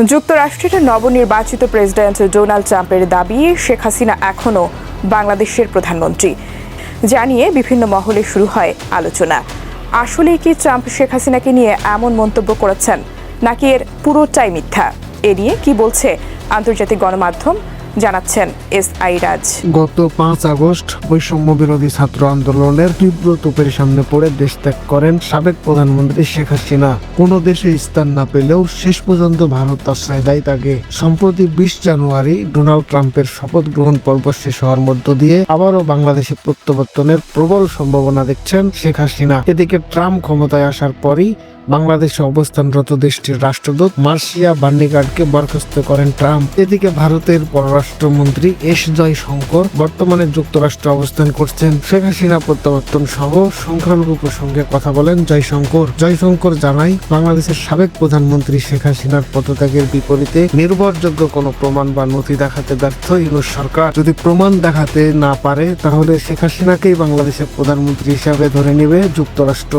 যুক্তরাষ্ট্রের নবনির্বাচিত president Donald ট্রাম্পের দাবি, শেখ হাসিনা এখনও বাংলাদেশের প্রধানমন্ত্রী। জানিয়ে বিভিন্ন মহলে শুরু হয় আলোচনা। আসলে কি ট্রাম্প শেখ হাসিনাকে নিয়ে এমন মন্তব্য করেছেন, নাকি এর পুরোটাই মিথ্যা? এ নিয়ে কি বলছে আন্তর্জাতিক গণমাধ্যম? জানাচ্ছেন এস আই রাজ। গত পাঁচ আগস্ট বৈষম্য বিরোধী ছাত্র আন্দোলনের তীব্র তোপের সামনে পড়ে দেশ ত্যাগ করেন সাবেক প্রধানমন্ত্রী শেখ হাসিনা। কোনো দেশে স্থান না পেলেও শেষ পর্যন্ত ভারত আশ্রয় দেয় তাকে। সম্প্রতি বিশ জানুয়ারি ডোনাল্ড ট্রাম্পের শপথ গ্রহণ পর্ব শেষ হওয়ার মধ্য দিয়ে আবারও বাংলাদেশে প্রত্যাবর্তনের প্রবল সম্ভাবনা দেখছেন শেখ হাসিনা। এদিকে ট্রাম্প ক্ষমতায় আসার পরই বাংলাদেশে অবস্থানরত দেশটির রাষ্ট্রদূত মার্শিয়া বান্ডিগার্ডকে বরখাস্ত করেন ট্রাম্প। এদিকে ভারতের পররাষ্ট্রমন্ত্রী এস জয়শঙ্কর বর্তমানে যুক্তরাষ্ট্রে অবস্থান করছেন। শেখ হাসিনা প্রত্যাবর্তন সহ সংখ্যালঘু প্রসঙ্গে কথা বলেন জয়শঙ্কর। জয়শঙ্কর জানায়, বাংলাদেশের সাবেক প্রধানমন্ত্রী শেখ হাসিনার পদত্যাগের বিপরীতে নির্ভরযোগ্য কোনো প্রমাণ বা নথি দেখাতে ব্যর্থ ইউনুস সরকার। যদি প্রমাণ দেখাতে না পারে, তাহলে শেখ হাসিনাকেই বাংলাদেশের প্রধানমন্ত্রী হিসাবে ধরে নেবে যুক্তরাষ্ট্র।